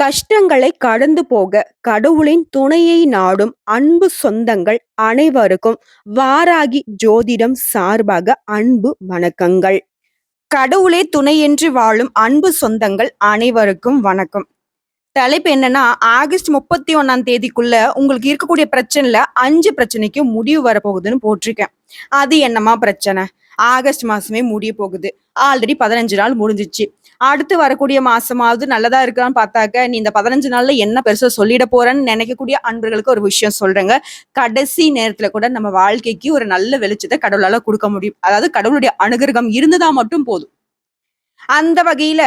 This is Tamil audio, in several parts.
கஷ்டங்களை கடந்து போக கடவுளின் துணையை நாடும் அன்பு சொந்தங்கள் அனைவருக்கும் வாராகி ஜோதிடம் சார்பாக அன்பு வணக்கங்கள். கடவுளே துணையின்றி வாழும் அன்பு சொந்தங்கள் அனைவருக்கும் வணக்கம். தலைப்பு என்னன்னா ஆகஸ்ட் முப்பத்தி ஒன்னாம் தேதிக்குள்ள உங்களுக்கு இருக்கக்கூடிய பிரச்சனைல அஞ்சு பிரச்சனைக்கு முடிவு வரப்போகுதுன்னு போட்டிருக்கேன். அது என்னமா பிரச்சனை? ஆகஸ்ட் மாசமே முடிய போகுது. ஆல்ரெடி பதினஞ்சு நாள் முடிஞ்சிச்சு. அடுத்து வரக்கூடிய மாசமாவது நல்லதா இருக்கான்னு பார்த்தாக்க நீ இந்த பதினஞ்சு நாள்ல என்ன பெருசா சொல்லிட போறேன்னு நினைக்கக்கூடிய அன்பர்களுக்கு ஒரு விஷயம் சொல்றேங்க. கடைசி நேரத்துல கூட நம்ம வாழ்க்கைக்கு ஒரு நல்ல வெளிச்சத்தை கடவுளால கொடுக்க முடியும். அதாவது கடவுளுடைய அனுகிரகம் இருந்ததா மட்டும் போதும். அந்த வகையில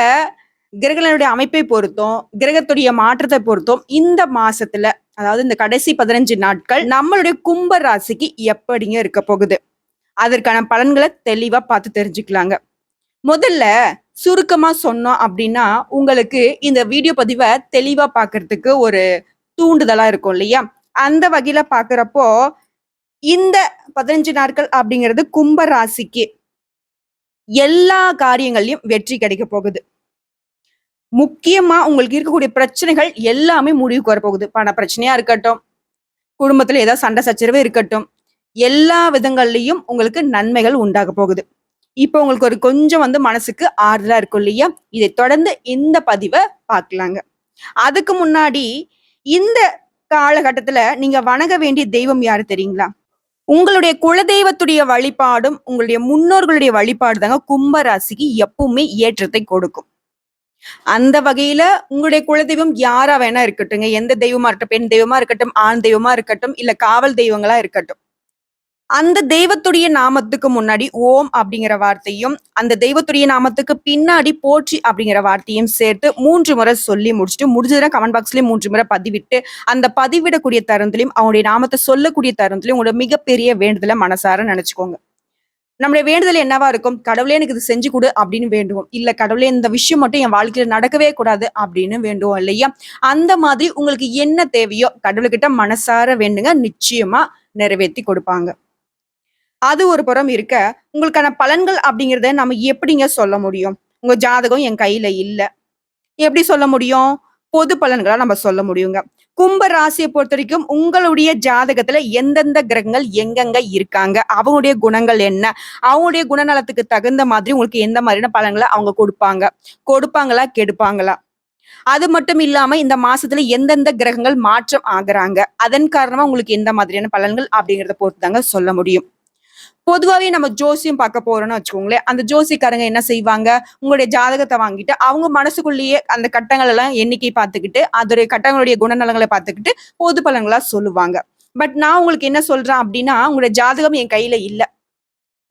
கிரகங்களுடைய அமைப்பை பொறுத்தும் கிரகத்துடைய மாற்றத்தை பொறுத்தும் இந்த மாசத்துல அதாவது இந்த கடைசி பதினஞ்சு நாட்கள் நம்மளுடைய கும்ப ராசிக்கு எப்படிங்க இருக்க போகுது? அதற்கான பலன்களை தெளிவா பார்த்து தெரிஞ்சுக்கலாங்க. முதல்ல சுருக்கமா சொன்னோம் அப்படின்னா உங்களுக்கு இந்த வீடியோ பதிவை தெளிவா பாக்குறதுக்கு ஒரு தூண்டுதலா இருக்கும் இல்லையா? அந்த வகையில பாக்குறப்போ இந்த பதினஞ்சு நாட்கள் அப்படிங்கிறது கும்ப ராசிக்கு எல்லா காரியங்களையும் வெற்றி கிடைக்க போகுது. முக்கியமா உங்களுக்கு இருக்கக்கூடிய பிரச்சனைகள் எல்லாமே முடிவுக்கு வரப்போகுது. பண பிரச்சனையா இருக்கட்டும் குடும்பத்துல ஏதாவது சண்டை சச்சரவு இருக்கட்டும் எல்லா விதங்கள்லயும் உங்களுக்கு நன்மைகள் உண்டாக போகுது. இப்போ உங்களுக்கு ஒரு கொஞ்சம் வந்து மனசுக்கு ஆறுதலா இருக்கும் இல்லையா? இதை தொடர்ந்து இந்த பதிவை பார்க்கலாங்க. அதுக்கு முன்னாடி இந்த காலகட்டத்துல நீங்க வணங்க வேண்டிய தெய்வம் யாரு தெரியுங்களா? உங்களுடைய குலதெய்வத்துடைய வழிபாடும் உங்களுடைய முன்னோர்களுடைய வழிபாடு தாங்க கும்ப ராசிக்கு எப்பவுமே ஏற்றத்தை கொடுக்கும். அந்த வகையில உங்களுடைய குலதெய்வம் யாரா வேணா இருக்கட்டுங்க எந்த தெய்வமா இருக்கட்டும் பெண் தெய்வமா இருக்கட்டும் ஆண் தெய்வமா இருக்கட்டும் இல்ல காவல் தெய்வங்களா இருக்கட்டும். அந்த தெய்வத்துடைய நாமத்துக்கு முன்னாடி ஓம் அப்படிங்கிற வார்த்தையும் அந்த தெய்வத்துடைய நாமத்துக்கு பின்னாடி போற்றி அப்படிங்கிற வார்த்தையும் சேர்த்து மூன்று முறை சொல்லி முடிச்சுட்டு முடிஞ்சதுன்னா கமெண்ட் பாக்ஸ்லயும் மூன்று முறை பதிவிட்டு அந்த பதிவிடக்கூடிய தருணத்திலையும் அவங்களுடைய நாமத்தை சொல்லக்கூடிய தருணத்திலையும் உங்களோட மிகப்பெரிய வேண்டுதலை மனசார நினைச்சுக்கோங்க. நம்முடைய வேண்டுதல் என்னவா இருக்கும்? கடவுளே எனக்கு இது செஞ்சு கொடு அப்படின்னு வேண்டுவோம். இல்ல கடவுளே இந்த விஷயம் மட்டும் என் வாழ்க்கையில நடக்கவே கூடாது அப்படின்னு வேண்டுவோம் இல்லையா? அந்த மாதிரி உங்களுக்கு என்ன தேவையோ கடவுள்கிட்ட மனசார வேண்டுங்க நிச்சயமா நிறைவேற்றி கொடுப்பாங்க. அது ஒரு புறம் இருக்க உங்களுக்கான பலன்கள் அப்படிங்கிறத நம்ம எப்படிங்க சொல்ல முடியும்? உங்க ஜாதகம் என் கையில இல்ல. எப்படி சொல்ல முடியும்? பொது பலன்களா நம்ம சொல்ல முடியுங்க. கும்ப ராசியை பொறுத்த வரைக்கும் உங்களுடைய ஜாதகத்துல எந்தெந்த கிரகங்கள் எங்கெங்க இருக்காங்க? அவங்களுடைய குணங்கள் என்ன? அவங்களுடைய குணநலத்துக்கு தகுந்த மாதிரி உங்களுக்கு எந்த மாதிரியான பலன்களை அவங்க கொடுப்பாங்க? கொடுப்பாங்களா? கெடுப்பாங்களா? அது மட்டும் இல்லாம இந்த மாசத்துல எந்தெந்த கிரகங்கள் மாற்றம் ஆகுறாங்க? அதன் காரணமா உங்களுக்கு எந்த மாதிரியான பலன்கள் அப்படிங்கறத பொறுத்து தாங்க சொல்ல முடியும். பொதுவாகவே நம்ம ஜோசியம் பார்க்க போறோம்னு வச்சுக்கோங்களேன். அந்த ஜோசிக்காரங்க என்ன செய்வாங்க? உங்களுடைய ஜாதகத்தை வாங்கிட்டு அவங்க மனசுக்குள்ளேயே அந்த கட்டங்கள் எல்லாம் எண்ணிக்கை பார்த்துக்கிட்டு அதோடைய கட்டங்களுடைய குணநலங்களை பார்த்துக்கிட்டு பொது பலன்களா சொல்லுவாங்க. பட் நான் உங்களுக்கு என்ன சொல்றேன் அப்படின்னா உங்களுடைய ஜாதகம் என் கையில இல்லை.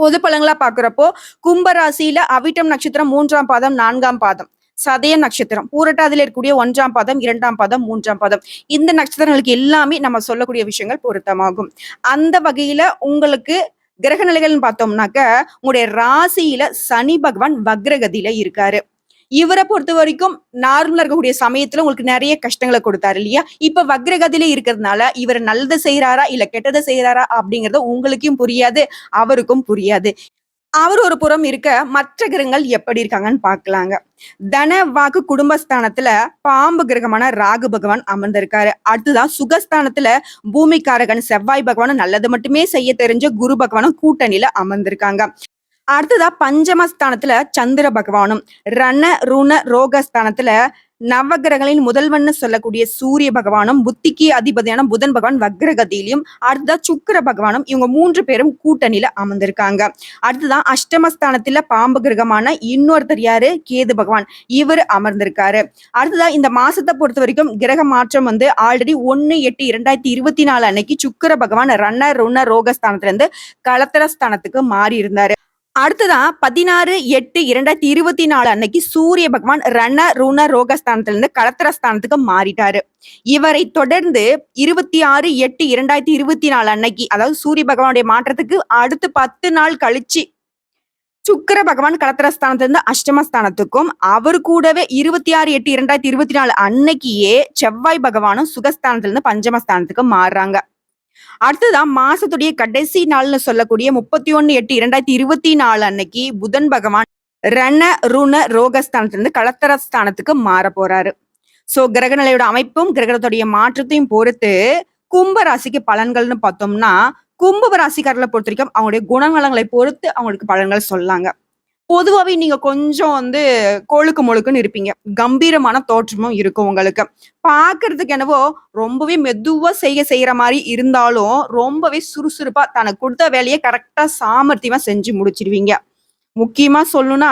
பொது பலன்களா பாக்குறப்போ கும்பராசியில அவிட்டம் நட்சத்திரம் மூன்றாம் பாதம் நான்காம் பாதம். சதய நட்சத்திரம். பூரட்டாதில இருக்கக்கூடிய ஒன்றாம் பாதம் இரண்டாம் பாதம் மூன்றாம் பாதம். இந்த நட்சத்திரங்களுக்கு எல்லாமே நம்ம சொல்லக்கூடிய விஷயங்கள் பொருத்தமாகும். அந்த வகையில உங்களுக்கு கிரக நிலைகள்னு பார்த்தோம்னாக்க உங்களுடைய ராசியில சனி பகவான் வக்ரகதியில இருக்காரு. இவரை பொறுத்த வரைக்கும் நார்மலா இருக்கக்கூடிய சமயத்துல உங்களுக்கு நிறைய கஷ்டங்களை கொடுத்தாரு இல்லையா? இப்ப வக்ரகதியில இருக்கிறதுனால இவர் நல்லதை செய்யறாரா இல்ல கெட்டதை செய்யறாரா அப்படிங்கறது உங்களுக்கும் புரியாது அவருக்கும் புரியாது. அவர் ஒரு புறம் இருக்க மற்ற கிரகங்கள் எப்படி இருக்காங்கன்னு பார்க்கலாங்க. தன வாக்கு குடும்பஸ்தானத்துல பாம்பு கிரகமான ராகு பகவான் அமர்ந்திருக்காரு. அடுத்துதான் சுகஸ்தானத்துல பூமிக்காரகன் செவ்வாய் பகவானும் நல்லது மட்டுமே செய்ய தெரிஞ்ச குரு பகவானும் கூட்டணியில அமர்ந்திருக்காங்க. அடுத்ததா பஞ்சமஸ்தானத்துல சந்திர பகவானும் ரண ருண ரோகஸ்தானத்துல நவகிரகங்களின் முதல்வன்னு சொல்லக்கூடிய சூரிய பகவானும் புத்திக்கு அதிபதியான புதன் பகவான் வக்ரகதியிலையும் அடுத்ததா சுக்கர பகவானும் இவங்க மூன்று பேரும் கூட்டணியில அமர்ந்திருக்காங்க. அடுத்ததான் அஷ்டமஸ்தானத்துல பாம்பு கிரகமான இன்னொருத்தர் யாரு? கேது பகவான். இவர் அமர்ந்திருக்காரு. அடுத்ததா இந்த மாசத்தை பொறுத்த வரைக்கும் கிரக மாற்றம் வந்து ஆல்ரெடி ஒன்னு எட்டு இரண்டாயிரத்தி இருபத்தி நாலு அன்னைக்கு சுக்கர பகவான் ரன்னர் ருண ரோகஸ்தானத்துல இருந்து கலத்தர ஸ்தானத்துக்கு மாறி இருந்தாரு அடுத்ததான் பதினாறு எட்டு இரண்டாயிரத்தி இருபத்தி நாலு அன்னைக்கு சூரிய பகவான் ரண ருண ரோகஸ்தானத்துல இருந்து கலத்திரஸ்தானத்துக்கு மாறிட்டாரு. இவரை தொடர்ந்து இருபத்தி ஆறு எட்டு இரண்டாயிரத்தி இருபத்தி நாலு அன்னைக்கு அதாவது சூரிய பகவானுடைய மாற்றத்துக்கு அடுத்து பத்து நாள் கழிச்சு சுக்கர பகவான் கலத்திரஸ்தானத்திலிருந்து அஷ்டமஸ்தானத்துக்கும் அவர் கூடவே இருபத்தி ஆறு எட்டு இரண்டாயிரத்தி இருபத்தி நாலு அன்னைக்கியே செவ்வாய் பகவானும் சுகஸ்தானத்திலிருந்து பஞ்சமஸ்தானத்துக்கு மாறுறாங்க. அடுத்ததான் மாசத்துடைய கடைசி நாள்னு சொல்லக்கூடிய முப்பத்தி ஒன்னு எட்டு இரண்டாயிரத்தி இருபத்தி நாலு அன்னைக்கு புதன் பகவான் ரண ருண ரோகஸ்தானத்திலிருந்து கலத்தரஸ்தானத்துக்கு மாற போறாரு. சோ கிரகநிலையோட அமைப்பும் கிரகத்துடைய மாற்றத்தையும் பொறுத்து கும்ப ராசிக்கு பலன்கள்னு பார்த்தோம்னா கும்ப ராசிக்காரர்களை பொறுத்த வரைக்கும் அவங்களுடைய குணநலங்களை பொறுத்து அவங்களுக்கு பலன்கள் சொல்லாங்க. பொதுவாகவே நீங்க கொஞ்சம் வந்து கொழுக்கு முழுக்குன்னு இருப்பீங்க. கம்பீரமான தோற்றமும் இருக்கும் உங்களுக்கு. பாக்குறதுக்கு என்னவோ ரொம்பவே மெதுவா செய்ய செய்யற மாதிரி இருந்தாலும் ரொம்பவே சுறுசுறுப்பா தனக்கு கொடுத்த வேலையை கரெக்டா சாமர்த்தியமா செஞ்சு முடிச்சிருவீங்க. முக்கியமா சொல்லணும்னா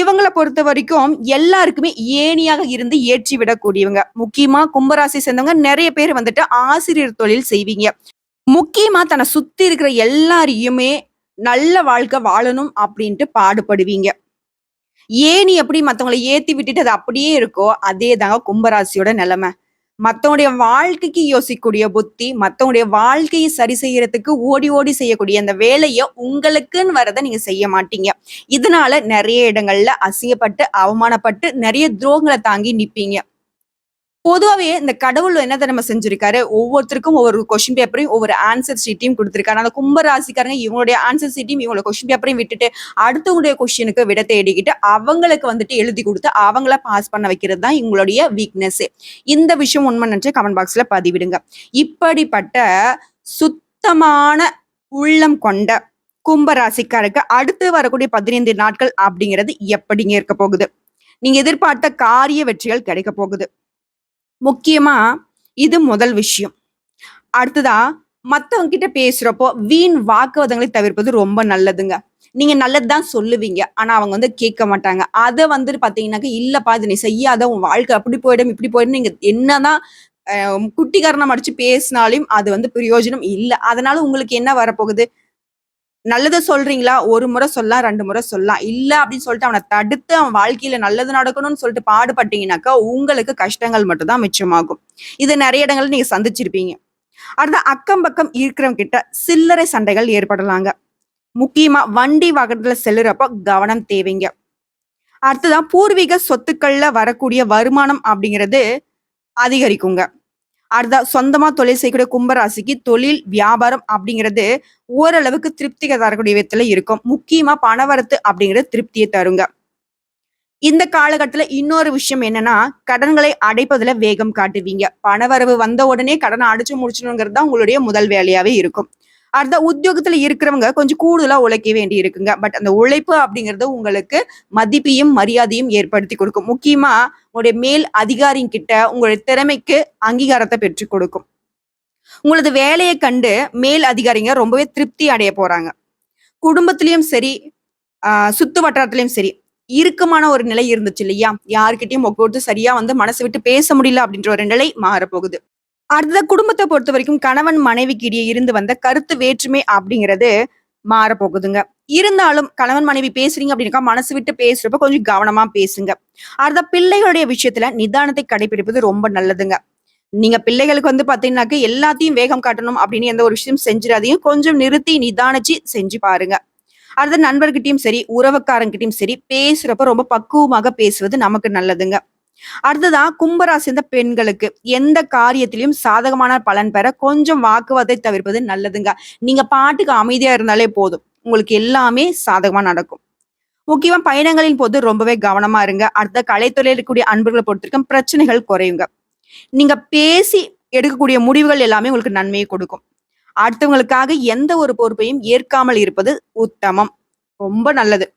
இவங்களை பொறுத்த வரைக்கும் எல்லாருக்குமே ஏணியாக இருந்து ஏற்றி விடக்கூடியவங்க. முக்கியமா கும்பராசி சேர்ந்தவங்க நிறைய பேர் வந்துட்டு ஆசிரியர் தொழில் செய்வீங்க. முக்கியமா தன்னை சுத்தி இருக்கிற எல்லாரையுமே நல்ல வாழ்க்கை வாழணும் அப்படின்ட்டு பாடுபடுவீங்க. ஏன் நீ எப்படி மற்றவங்களை ஏத்தி விட்டுட்டு அது அப்படியே இருக்கோ அதே தாங்க கும்பராசியோட நிலைமை. மத்தவங்களுடைய வாழ்க்கைக்கு யோசிக்கக்கூடிய புத்தி மத்தவங்களுடைய வாழ்க்கையை சரி செய்யறதுக்கு ஓடி ஓடி செய்யக்கூடிய அந்த வேலையை உங்களுக்குன்னு வரதை நீங்க செய்ய மாட்டீங்க. இதனால நிறைய இடங்கள்ல அசிங்கப்பட்டு அவமானப்பட்டு நிறைய துரோகங்களை தாங்கி நிற்பீங்க பொதுவாகவே இந்த கடவுள் என்ன நம்ம செஞ்சிருக்காரு? ஒவ்வொருத்தருக்கும் ஒவ்வொரு கொஸ்டின் பேப்பரையும் ஒவ்வொரு ஆன்சர் ஷீட்டையும் கொடுத்துருக்காரு. அந்த கும்பராசிக்காரங்க இவங்களுடைய ஆன்சர் ஷீட்டையும் இவங்களோட கொஸ்டின் பேப்பரையும் விட்டுட்டு அடுத்தவங்களுடைய கொஸ்டினுக்கு விட தேடிக்கிட்டு அவங்களுக்கு வந்துட்டு எழுதி கொடுத்து அவங்கள பாஸ் பண்ண வைக்கிறது தான் இவங்களுடைய வீக்னஸ் இந்த விஷயம் உண்மை நினைச்சு கமெண்ட் பாக்ஸ்ல பதிவிடுங்க. இப்படிப்பட்ட சுத்தமான உள்ளம் கொண்ட கும்ப ராசிக்காருக்கு அடுத்து வரக்கூடிய பதினைந்து நாட்கள் அப்படிங்கிறது எப்படிங்க இருக்க போகுது? நீங்க எதிர்பார்த்த காரிய வெற்றிகள் கிடைக்க போகுது. முக்கியமா இது முதல் விஷயம். அடுத்ததா மற்றவங்க கிட்ட பேசுறப்போ வீண் வாக்குவாதங்களை தவிர்ப்பது ரொம்ப நல்லதுங்க. நீங்க நல்லதுதான் சொல்லுவீங்க. ஆனா அவங்க வந்து கேட்க மாட்டாங்க. அதை வந்துட்டு பாத்தீங்கன்னாக்க இல்லப்பா இது நீ செய்யாத. உன் வாழ்க்கை அப்படி போயிடும் இப்படி போயிடும். நீங்க என்னதான் குட்டிகரணம் அடிச்சு பேசினாலும் அது வந்து பிரயோஜனம் இல்லை. அதனால உங்களுக்கு என்ன வரப்போகுது? நல்லதை சொல்றீங்களா? ஒரு முறை சொல்லலாம் ரெண்டு முறை சொல்லலாம் இல்ல அப்படின்னு சொல்லிட்டு அவனை தடுத்து அவன் வாழ்க்கையில நல்லது நடக்கணும்னு சொல்லிட்டு பாடுபட்டீங்கன்னாக்கா உங்களுக்கு கஷ்டங்கள் மட்டும்தான் மிச்சமாகும். இது நிறைய இடங்கள்ல நீங்க சந்திச்சிருப்பீங்க. அடுத்த அக்கம் பக்கம் இருக்கிறவங்க கிட்ட சில்லறை சண்டைகள் ஏற்படலாங்க. முக்கியமா வண்டி வாகனத்துல செல்லுறப்ப கவனம் தேவைங்க. அடுத்ததான் பூர்வீக சொத்துக்கள்ல வரக்கூடிய வருமானம் அப்படிங்கிறது அதிகரிக்குங்க. அடுத்த சொந்தமா தொழில் செய்யக்கூடிய கும்பராசிக்கு தொழில் வியாபாரம் அப்படிங்கிறது ஓரளவுக்கு திருப்திக தரக்கூடிய விதத்துல இருக்கும். முக்கியமா பணவரத்து அப்படிங்கிறது திருப்தியை தருங்க. இந்த காலகட்டத்துல இன்னொரு விஷயம் என்னன்னா கடன்களை அடைப்பதுல வேகம் காட்டுவீங்க. பணவரவு வந்த உடனே கடனை அடிச்சு முடிச்சணுங்கிறது தான் உங்களுடைய முதல் வேலையாவே இருக்கும். அடுத்த உத்தியோகத்துல இருக்கிறவங்க கொஞ்சம் கூடுதலா உழைக்க வேண்டி இருக்குங்க. பட் அந்த உழைப்பு அப்படிங்கிறது உங்களுக்கு மதிப்பையும் மரியாதையும் ஏற்படுத்தி கொடுக்கும். முக்கியமா உங்களுடைய மேல் அதிகாரிங்க கிட்ட உங்களுடைய திறமைக்கு அங்கீகாரத்தை பெற்றுக் கொடுக்கும். உங்களது வேலையை கண்டு மேல் அதிகாரிங்க ரொம்பவே திருப்தி அடைய போறாங்க. குடும்பத்திலயும் சரி ஆஹ் சுத்து வட்டாரத்திலயும் சரி இறுக்கமான ஒரு நிலை இருந்துச்சு இல்லையா? யாருக்கிட்டையும் ஒவ்வொருத்தர் சரியா வந்து மனசு விட்டு பேச முடியல அப்படின்ற ஒரு நிலை மாறப்போகுது. அடுத்த குடும்பத்தை பொறுத்த வரைக்கும் கணவன் மனைவிக்கு இடையே இருந்து வந்த கருத்து வேற்றுமை அப்படிங்கிறது மாறப்போகுதுங்க. இருந்தாலும் கணவன் மனைவி பேசுறீங்க அப்படின்னா மனசு விட்டு பேசுறப்ப கொஞ்சம் கவனமா பேசுங்க. அடுத்த பிள்ளைகளுடைய விஷயத்துல நிதானத்தை கடைபிடிப்பது ரொம்ப நல்லதுங்க. நீங்க பிள்ளைகளுக்கு வந்து பாத்தீங்கன்னாக்க எல்லாத்தையும் வேகம் காட்டணும் அப்படின்னு எந்த ஒரு விஷயம் செஞ்சிடாதையும் கொஞ்சம் நிறுத்தி நிதானிச்சு செஞ்சு பாருங்க. அடுத்த நண்பர்கிட்டயும் சரி உறவுக்காரங்கிட்டையும் சரி பேசுறப்ப ரொம்ப பக்குவமாக பேசுவது நமக்கு நல்லதுங்க. அடுத்ததான் கும்பராசி சேர்ந்த பெண்களுக்கு எந்த காரியத்திலையும் சாதகமான பலன் பெற கொஞ்சம் வாக்குவாதத்தை தவிர்ப்பது நல்லதுங்க. நீங்க பாட்டுக்கு அமைதியா இருந்தாலே போதும். உங்களுக்கு எல்லாமே சாதகமா நடக்கும். முக்கியமா பயணங்களின் போது ரொம்பவே கவனமா இருங்க. அடுத்த கலைத்துறையில் இருக்கக்கூடிய அன்பர்களை பொறுத்திருக்கும் பிரச்சனைகள் குறையுங்க. நீங்க பேசி எடுக்கக்கூடிய முடிவுகள் எல்லாமே உங்களுக்கு நன்மையை கொடுக்கும். அடுத்தவங்களுக்காக எந்த ஒரு பொறுப்பையும் ஏற்காமல் இருப்பது உத்தமம். ரொம்ப நல்லது.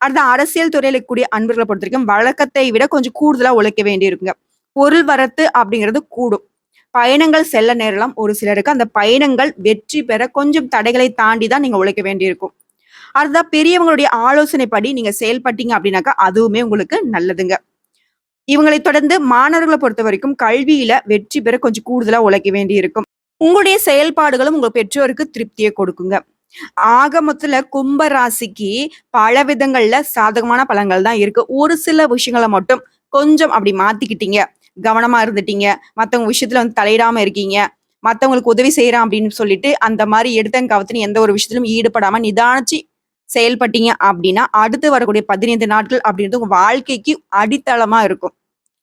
அடுத்த அரசியல் துறையில கூடிய அன்பர்களை பொறுத்த வரைக்கும் வழக்கத்தை விட கொஞ்சம் கூடுதலா உழைக்க வேண்டி இருக்குங்க பொருள் வரத்து அப்படிங்கிறது கூடும். பயணங்கள் செல்ல நேரலாம் ஒரு சிலருக்கு அந்த பயணங்கள் வெற்றி பெற கொஞ்சம் தடைகளை தாண்டி தான் நீங்க உழைக்க வேண்டியிருக்கும். அடுத்தா பெரியவங்களுடைய ஆலோசனைப்படி நீங்க செயல்பட்டீங்க அப்படின்னாக்கா அதுவுமே உங்களுக்கு நல்லதுங்க. இவங்களை தொடர்ந்து மாணவர்களை பொறுத்த வரைக்கும் கல்வியில வெற்றி பெற கொஞ்சம் கூடுதலா உழைக்க வேண்டி இருக்கும் உங்களுடைய செயல்பாடுகளும் உங்க பெற்றோருக்கு திருப்தியை கொடுக்குங்க. ஆக கும்ப ராசிக்கு பல விதங்கள்ல சாதகமான பலன்கள் தான் இருக்கு. ஒரு சில விஷயங்களை மட்டும் கொஞ்சம் அப்படி மாத்திக்கிட்டீங்க. கவனமா இருந்துட்டீங்க. மத்தவங்க விஷயத்துல வந்து தலையிடாம இருக்கீங்க. மத்தவங்களுக்கு உதவி செய்யறான் அப்படின்னு சொல்லிட்டு அந்த மாதிரி எடுத்தங்க எந்த ஒரு விஷயத்திலும் ஈடுபடாம நிதானிச்சு செயல்பட்டீங்க அப்படின்னா அடுத்து வரக்கூடிய பதினைந்து நாட்கள் அப்படின்றது உங்க வாழ்க்கைக்கு அடித்தளமா இருக்கும்.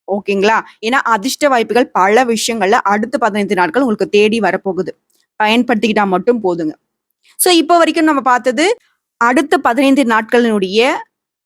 ஓகேங்களா? ஏன்னா அதிர்ஷ்ட வாய்ப்புகள் பல விஷயங்கள்ல அடுத்த பதினைந்து நாட்கள் உங்களுக்கு தேடி வரப்போகுது. பயன்படுத்திக்கிட்டா மட்டும் போதுங்க. சோ இப்போ வரைக்கும் நம்ம பார்த்தது அடுத்த பதினைந்து நாட்களினுடைய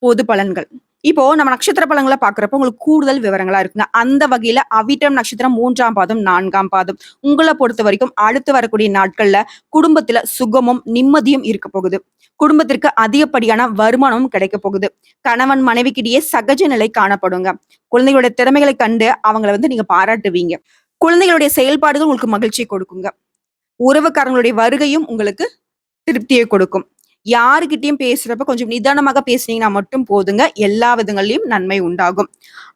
பொது பலன்கள். இப்போ நம்ம நட்சத்திர பலங்களை பார்க்குறப்போ உங்களுக்கு கூடுதல் விவரங்களா இருக்குங்க அந்த வகையில அவிட்டம் நட்சத்திரம் மூன்றாம் பாதம் நான்காம் பாதம். உங்களை பொறுத்த வரைக்கும் அடுத்து வரக்கூடிய நாட்கள்ல குடும்பத்துல சுகமும் நிம்மதியும் இருக்க போகுது. குடும்பத்திற்கு அதிகப்படியான வருமானமும் கிடைக்க போகுது. கணவன் மனைவிக்கிடையே சகஜ நிலை காணப்படுங்க. குழந்தைகளுடைய திறமைகளை கண்டு அவங்கள வந்து நீங்க பாராட்டுவீங்க. குழந்தைகளுடைய செயல்பாடுகள் உங்களுக்கு மகிழ்ச்சி கொடுக்குங்க. உறவுக்காரங்களுடைய வருகையும் உங்களுக்கு திருப்தியை கொடுக்கும். யாருக்கிட்டையும் பேசுறப்ப கொஞ்சம் நிதானமாக பேசுனீங்கன்னா மட்டும் போதுங்க. எல்லா விதங்களையும் நன்மை உண்டாகும்.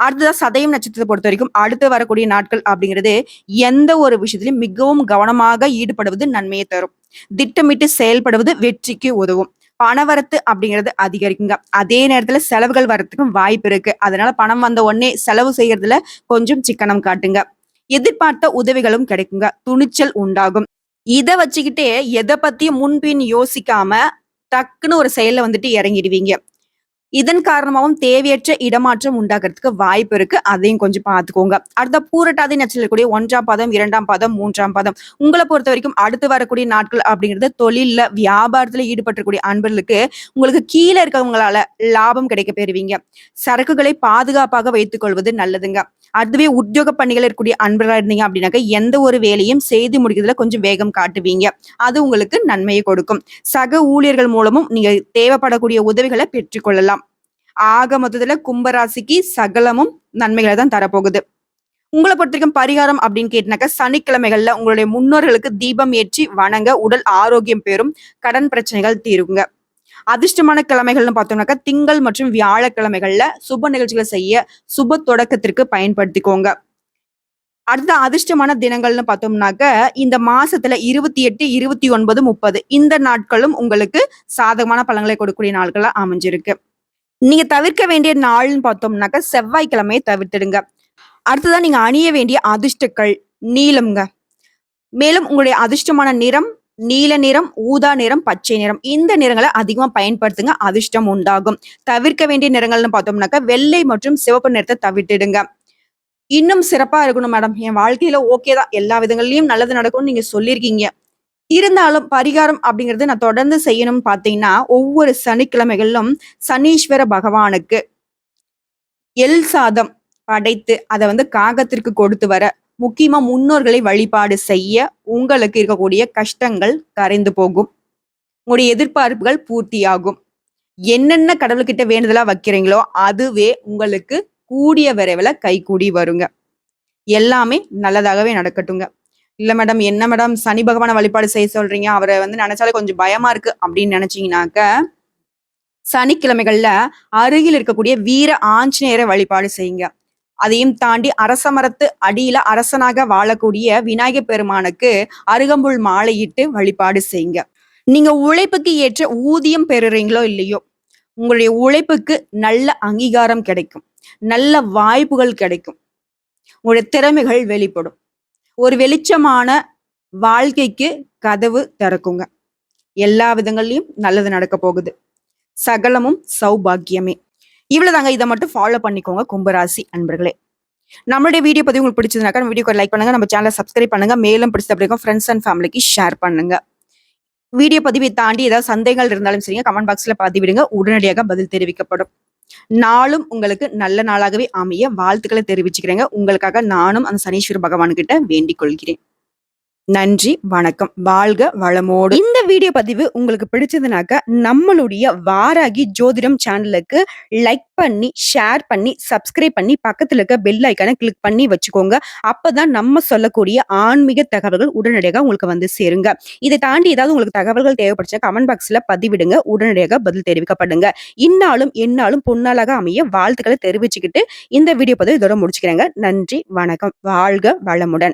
அடுத்ததா சதயம் நட்சத்திரத்தை பொறுத்த வரைக்கும் அடுத்து வரக்கூடிய நாட்கள் அப்படிங்கிறது எந்த ஒரு விஷயத்திலும் மிகவும் கவனமாக ஈடுபடுவது நன்மையை தரும். திட்டமிட்டு செயல்படுவது வெற்றிக்கு உதவும். பணவரத்து அப்படிங்கிறது அதிகரிக்குங்க. அதே நேரத்துல செலவுகள் வரத்துக்கும் வாய்ப்பு இருக்கு. அதனால பணம் வந்த உடனே செலவு செய்யறதுல கொஞ்சம் சிக்கனம் காட்டுங்க. எதிர்பார்த்த உதவிகளும் கிடைக்குங்க. துணிச்சல் உண்டாகும். இதை வச்சுக்கிட்டே எதை பத்தியும் முன்பின் யோசிக்காம டக்குன்னு ஒரு செயல்ல வந்துட்டு இறங்கிடுவீங்க. இதன் காரணமாகவும் தேவையற்ற இடமாற்றம் உண்டாகிறதுக்கு வாய்ப்பு இருக்கு. அதையும் கொஞ்சம் பார்த்துக்கோங்க. அடுத்த பூரட்டாதி நட்சத்திரக்கூடிய ஒன்றாம் பாதம் இரண்டாம் பாதம் மூன்றாம் பாதம். உங்களை பொறுத்த வரைக்கும் அடுத்து வரக்கூடிய நாட்கள் அப்படிங்கிறது தொழிலில் வியாபாரத்தில் ஈடுபட்டிருக்கூடிய அன்பர்களுக்கு உங்களுக்கு கீழே இருக்கவங்களால லாபம் கிடைக்க பெறுவீங்க. சரக்குகளை பாதுகாப்பாக வைத்துக் கொள்வது நல்லதுங்க. அதுவே உத்தியோக பணிகள் இருக்கக்கூடிய அன்பர்களா இருந்தீங்க அப்படின்னாக்க எந்த ஒரு வேலையும் செய்து முடிக்கிறதுல கொஞ்சம் வேகம் காட்டுவீங்க. அது உங்களுக்கு நன்மையை கொடுக்கும். சக ஊழியர்கள் மூலமும் நீங்க தேவைப்படக்கூடிய உதவிகளை பெற்றுக்கொள்ளலாம் ஆக மொத்தத்துல கும்பராசிக்கு சகலமும் நன்மைகளை தான் தரப்போகுது. உங்களை பொறுத்த வரைக்கும் பரிகாரம் அப்படின்னு கேட்டினாக்கா சனிக்கிழமைகள்ல உங்களுடைய முன்னோர்களுக்கு தீபம் ஏற்றி வணங்க உடல் ஆரோக்கியம் பெறும் கடன் பிரச்சனைகள் தீருங்க. அதிர்ஷ்டமான கிழமைகள்னு பார்த்தோம்னாக்கா திங்கள் மற்றும் வியாழக்கிழமைகள்ல சுப நிகழ்ச்சிகளை செய்ய சுப தொடக்கத்திற்கு பயன்படுத்திக்கோங்க. அடுத்த அதிர்ஷ்டமான தினங்கள்னு பார்த்தோம்னாக்க இந்த மாசத்துல இருபத்தி எட்டு இருபத்தி ஒன்பது முப்பது இந்த நாட்களும் உங்களுக்கு சாதகமான பலன்களை கொடுக்கக்கூடிய நாட்களா அமைஞ்சிருக்கு. நீங்க தவிர்க்க வேண்டிய நாள்னு பார்த்தோம்னாக்க செவ்வாய்க்கிழமையை தவிர்த்துடுங்க. அடுத்ததான் நீங்க அணிய வேண்டிய அதிர்ஷ்டக்கள் நீளம்ங்க. மேலும் உங்களுடைய அதிர்ஷ்டமான நிறம் நீல நிறம் ஊதா நிறம் பச்சை நிறம். இந்த நிறங்களை அதிகமா பயன்படுத்துங்க அதிர்ஷ்டம் உண்டாகும். தவிர்க்க வேண்டிய நிறங்கள்னு பார்த்தோம்னாக்கா வெள்ளை மற்றும் சிவப்பு நிறத்தை தவிர்த்துடுங்க. இன்னும் சிறப்பா இருக்கணும் மேடம். என் வாழ்க்கையில ஓகே தான். எல்லா விதங்கள்லயும் நல்லது நடக்கும்னு நீங்க சொல்லியிருக்கீங்க. இருந்தாலும் பரிகாரம் அப்படிங்கிறது நான் தொடர்ந்து செய்யணும்னு பார்த்தீங்கன்னா ஒவ்வொரு சனிக்கிழமைகளிலும் சனீஸ்வர பகவானுக்கு எல் சாதம் படைத்து அதை வந்து காகத்திற்கு கொடுத்து வர முக்கியமா முன்னோர்களை வழிபாடு செய்ய உங்களுக்கு இருக்கக்கூடிய கஷ்டங்கள் கரைந்து போகும். உங்களுடைய எதிர்பார்ப்புகள் பூர்த்தியாகும். என்னென்ன கடவுள்கிட்ட வேண்டுதலா வைக்கிறீங்களோ அதுவே உங்களுக்கு கூடிய விரைவில் கைகூடி வருங்க. எல்லாமே நல்லதாகவே நடக்கட்டுங்க. இல்ல மேடம் என்ன மேடம் சனி பகவானை வழிபாடு செய்ய சொல்றீங்க? அவரை வந்து நினைச்சாலே கொஞ்சம் பயமா இருக்கு அப்படின்னு நினைச்சீங்கன்னாக்க சனிக்கிழமைகள்ல அருகில் இருக்கக்கூடிய வீர ஆஞ்சநேயரை வழிபாடு செய்யுங்க. அதையும் தாண்டி அரச மரத்து அடியில அரசனாக வாழக்கூடிய விநாயக பெருமானுக்கு அருகம்புல் மாலையிட்டு வழிபாடு செய்யுங்க. நீங்க உழைப்புக்கு ஏற்ற ஊதியம் பெறுறீங்களோ இல்லையோ உங்களுடைய உழைப்புக்கு நல்ல அங்கீகாரம் கிடைக்கும். நல்ல வாய்ப்புகள் கிடைக்கும். உங்களுடைய திறமைகள் வெளிப்படும். ஒரு வெளிச்சமான வாழ்க்கைக்கு கதவு திறக்குங்க. எல்லா விதங்கள்லயும் நல்லது நடக்க போகுது. சகலமும் சௌபாகியமே. இவ்வளவுதாங்க. இதை மட்டும் ஃபாலோ பண்ணிக்கோங்க கும்பராசி அன்பர்களே. நம்மளுடைய வீடியோ பதிவு உங்களுக்கு பிடிச்சதுனாக்கா நம்ம வீடியோக்கு லைக் பண்ணுங்க. நம்ம சேனலை சப்ஸ்கிரைப் பண்ணுங்க. மேலும் பிடிச்ச அப்படிங்க ஃப்ரெண்ட்ஸ் அண்ட் ஃபேமிலிக்கு ஷேர் பண்ணுங்க. வீடியோ பதிவை தாண்டி ஏதாவது சந்தேகங்கள் இருந்தாலும் சரிங்க கமெண்ட் பாக்ஸ்ல பதிவிடுங்க. உடனடியாக பதில் தெரிவிக்கப்படும். நாளும் உங்களுக்கு நல்ல நாளாகவே அமைய வாழ்த்துக்களை தெரிவிச்சுக்கிறேங்க. உங்களுக்காக நானும் அந்த சனீஸ்வர பகவான் கிட்ட வேண்டிக் கொள்கிறேன். நன்றி வணக்கம். வாழ்க வளமோடு. இந்த வீடியோ பதிவு உங்களுக்கு பிடிச்சதுனாக்க நம்மளுடைய வாராகி ஜோதிடம் சேனலுக்கு லைக் பண்ணி ஷேர் பண்ணி சப்ஸ்கிரைப் பண்ணி பக்கத்துல இருக்க பெல் ஐக்கானை கிளிக் பண்ணி வச்சுக்கோங்க. அப்பதான் நம்ம சொல்லக்கூடிய ஆன்மீக தகவல்கள் உடனடியாக உங்களுக்கு வந்து சேருங்க. இதை தாண்டி ஏதாவது உங்களுக்கு தகவல்கள் தேவைப்படுச்சா கமெண்ட் பாக்ஸ்ல பதிவிடுங்க. உடனடியாக பதில் தெரிவிக்கப்படுங்க. இன்னாலும் என்னாலும் பொன்னாளாக அமைய வாழ்த்துக்களை தெரிவிச்சுக்கிட்டு இந்த வீடியோ பதிவு இதோட முடிச்சுக்கிறேங்க. நன்றி வணக்கம். வாழ்க வளமுடன்.